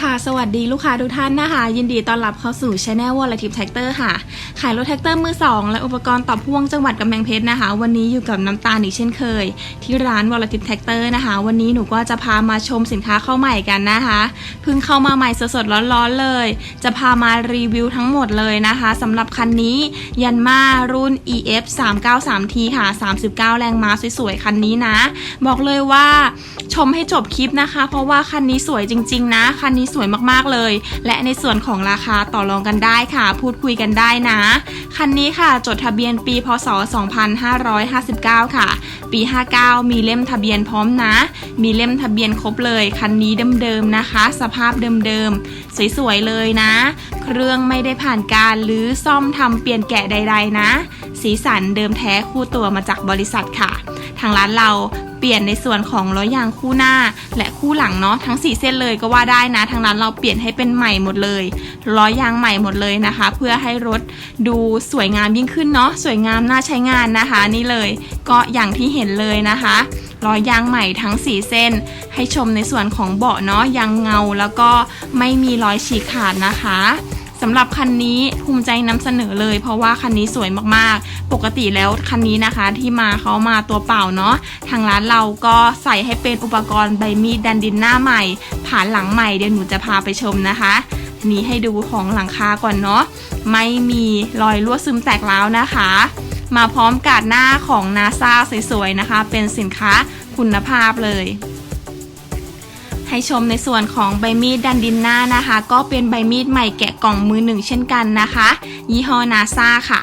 ค่ะสวัสดีลูกค้าทุกท่านนะคะ ยินดีต้อนรับเข้าสู่ช anel วอลทิปแท็กเตอร์ค่ะ ขายรถแท็กเตอร์มือ 2 และอุปกรณ์ต่อพ่วงจังหวัดกำแพงเพชรนะคะ วันนี้อยู่กับน้ำตาลอีกเช่นเคย ที่ร้านวอลทิปแท็กเตอร์นะคะ วันนี้หนูก็จะพามาชมสินค้าเข้าใหม่กันนะคะเพิ่งเข้ามาใหม่สดๆร้อนๆเลย จะพามารีวิวทั้งหมดเลยนะคะสำหรับคันนี้ยันมารุ่น EF 393T ค่ะ 39 แรงม้าสวยๆคันนี้นะ บอกเลยว่าชมให้จบคลิปนะคะ เพราะว่าคันนี้สวยจริง ๆ นะคันนี้สวยมากๆเลย และในส่วนของราคาต่อรองกันได้ค่ะ พูดคุยกันได้นะ คันนี้ค่ะจดทะเบียนปีพศ 2559 ค่ะ ปี 59 มีเล่มทะเบียนพร้อมนะ มีเล่มทะเบียนครบเลย คันนี้เดิมๆนะคะ สภาพเดิมๆสวยๆเลยนะ เครื่องไม่ได้ผ่านการหรือซ่อมทำเปลี่ยนแกะใด ๆ นะ สีสันเดิมแท้คู่ตัวมาจากบริษัทค่ะ ทางร้านเรา เปลี่ยนในส่วนของล้อยางคู่หน้า และคู่หลังเนาะทั้ง 4 เส้นเลยก็ว่าได้นะทางร้านเราเปลี่ยนให้เป็นใหม่หมดเลยล้อยางใหม่หมดเลยนะคะ เพื่อให้รถดูสวยงามยิ่งขึ้นเนาะสวยงามน่าใช้งานนะคะ นี่เลยก็อย่างที่เห็นเลยนะคะล้อยางใหม่ทั้ง 4 เส้น ให้ชมในส่วนของเบาะเนาะยางเงาแล้วก็ไม่มีรอยฉีกขาดนะคะ สำหรับคันนี้ภูมิใจนำเสนอเลย เพราะว่าคันนี้สวยมากๆ ปกติแล้วคันนี้นะคะที่มาเขามาตัวเปล่าเนาะทางร้านเราก็ใส่ให้เป็นอุปกรณ์ใบมีดดันดินหน้าใหม่ ผ่านหลังใหม่เดี๋ยวหนูจะพาไปชมนะคะนี่ให้ดูของหลังคาก่อนเนาะไม่มีรอยรั่วซึมแตกแล้วนะคะ มาพร้อมกาดหน้าของนาซาสวยๆนะคะ เป็นสินค้าคุณภาพเลย ให้ชมในส่วนของใบมีดดันดินหน้านะคะ ก็เป็นใบมีดใหม่แกะกล่องมือหนึ่งเช่นกันนะคะ ยี่ห้อนาซาค่ะ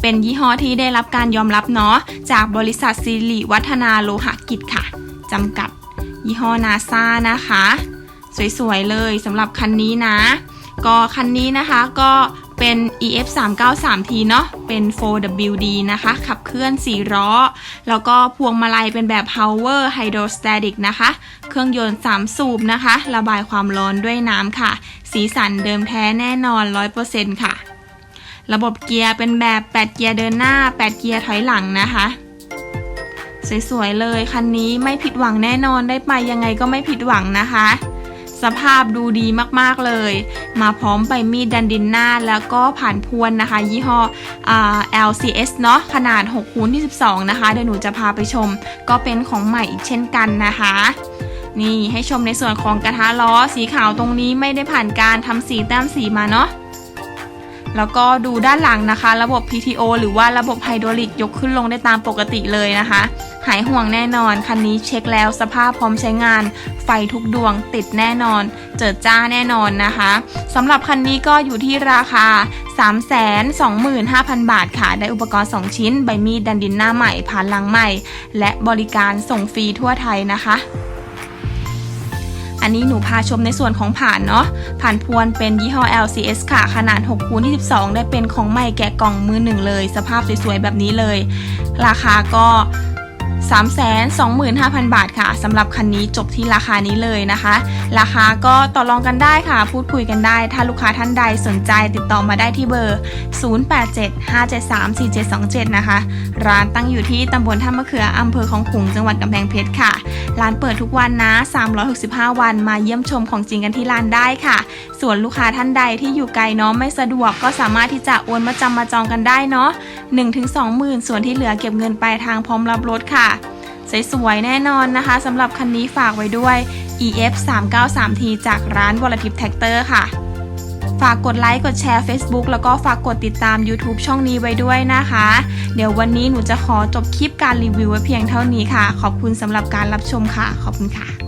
เป็นยี่ห้อที่ได้รับการยอมรับเนาะจากบริษัทสิริวัฒนาโลหะกิจค่ะจำกัดยี่ห้อนาซานะคะ สวยๆเลยสำหรับคันนี้นะ ก็คันนี้นะคะก็ เป็น EF 3 9 3 T เนาะเป็น 4WD นะคะ ขับเคลื่อน 4 ล้อ แล้วก็พวงมาลัยเป็นแบบ Power Hydrostatic นะคะ เครื่องยนต์ 3 สูบนะคะ ระบายความร้อนด้วยน้ำค่ะ สีสันเดิมแท้แน่นอน 100%ค่ะ ระบบเกียร์เป็นแบบ 8 เกียร์เดินหน้า 8 เกียร์ถอยหลังนะคะสวยๆเลยคันนี้ไม่ผิดหวังแน่นอนได้ไปยังไงก็ไม่ผิดหวังนะคะ สภาพดูดีมากๆเลย มาพร้อมใบมีดดันดินหน้า แล้วก็ผ่านพวนนะคะ ยี่ห้ออ LCS เนาะขนาด6คูณ22นะคะ เดี๋ยวหนูจะพาไปชม ก็เป็นของใหม่อีกเช่นกันนะคะนี่ให้ชมในส่วนของกระทะล้อสีขาวตรงนี้ไม่ได้ผ่านการทำสีแต้มสีมาเนาะ แล้วก็ดูด้านหลังนะคะ ระบบ PTO หรือว่าระบบไฮดรอลิกยกขึ้นลงได้ตามปกติเลยนะคะ หายห่วงแน่นอน คันนี้เช็คแล้วสภาพพร้อมใช้งาน ไฟทุกดวงติดแน่นอน เจิดจ้าแน่นอนนะคะสำหรับคันนี้ก็อยู่ที่ราคา 325,000 บาทค่ะ ได้อุปกรณ์ 2 ชิ้น ใบมีดดันดินหน้าใหม่ผ่านหลังใหม่ และบริการส่งฟรีทั่วไทยนะคะ อันนี้หนูพาชมในส่วนของผ่านเนาะผ่านพวนเป็นยี่ห้อ LCS ค่ะ ขนาด6คูณ22ได้เป็นของใหม่แกะกล่องมือหนึ่งเลย สภาพสวยๆแบบนี้เลย ราคาก็ 325,000 บาทค่ะสำหรับคันนี้จบที่ราคานี้เลยนะคะ ราคาก็ต่อรองกันได้ค่ะ พูดคุยกันได้ ถ้าลูกค้าท่านใดสนใจติดต่อมาได้ที่เบอร์ 0875734727 นะคะ ร้านตั้งอยู่ที่ตำบลท่ามะเขืออำเภอของขุงจังหวัดกำแพงเพชรค่ะ ร้านเปิดทุกวันนะ 365 วันมาเยี่ยมชมของจริงกันที่ร้านได้ค่ะ ส่วนลูกค้าท่านใดที่อยู่ไกลเนาะไม่สะดวกก็สามารถที่จะโอนมาจำมาจองกันได้เนาะ 1-2หมื่นส่วนที่เหลือเก็บเงินปลายทางพร้อมรับรถค่ะ สวยๆแน่นอนนะคะสำหรับคันนี้ฝากไว้ด้วย EF 393T จากร้าน Volative Tractor ค่ะ ฝากกดไลค์กดแชร์ Facebook แล้วก็ฝากกดติดตาม YouTube ช่องนี้ไว้ด้วยนะคะ เดี๋ยววันนี้หนูจะขอจบคลิปการรีวิวไว้เพียงเท่านี้ค่ะ ขอบคุณสำหรับการรับชมค่ะ ขอบคุณค่ะ